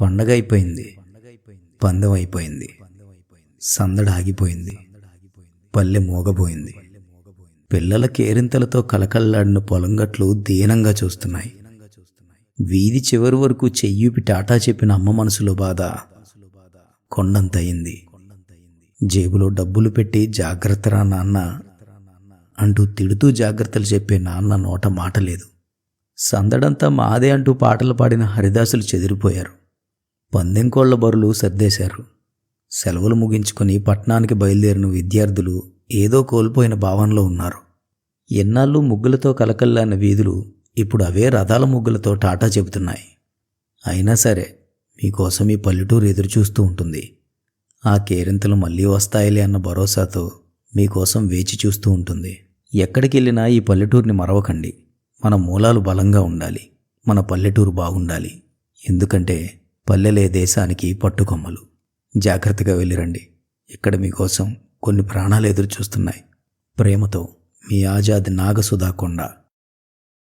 పండగ అయిపోయింది పందెం అయిపోయింది సందడి ఆగిపోయింది పల్లె మోగబోయింది. పిల్లల కేరింతలతో కలకల్లాడిన పొలంగట్లు దీనంగా చూస్తున్నాయి. వీధి చివరి వరకు చెయ్యూపి టాటా చెప్పిన అమ్మ మనసులో బాధ. కొండంతయింది. జేబులో డబ్బులు పెట్టి జాగ్రత్తరా నాన్న? అంటూ తిడుతూ జాగ్రత్తలు చెప్పే నాన్న నోట మాట లేదు. సందడంతా మాదే అంటూ పాటలు పాడిన హరిదాసులు చెదిరిపోయారు. పందెంకోళ్ళ బరులు సర్దేశారు. సెలవులు ముగించుకొని పట్టణానికి బయలుదేరిన విద్యార్థులు ఏదో కోల్పోయిన భావనలో ఉన్నారు. ఎన్నాళ్ళు ముగ్గులతో కలకల్లాన వీధులు ఇప్పుడు అవే రథాల ముగ్గులతో టాటా చెబుతున్నాయి. అయినా సరే మీకోసం ఈ పల్లెటూరు ఎదురుచూస్తూ ఉంటుంది. ఆ కేరింతలు మళ్ళీ వస్తాయిలే అన్న భరోసాతో మీకోసం వేచి చూస్తూ ఉంటుంది. ఎక్కడికి వెళ్ళినా ఈ పల్లెటూరిని మరవకండి. మన మూలాలు బలంగా ఉండాలి. మన పల్లెటూరు బాగుండాలి. ఎందుకంటే పల్లెలే దేశానికి పట్టుకొమ్మలు. జాగ్రత్తగా వెళ్ళిరండి. ఇక్కడ మీకోసం కొన్ని ప్రాణాలు ఎదురు చూస్తున్నాయి ప్రేమతో మీ ఆజాద్ నాగసుధాకొండ కొండ.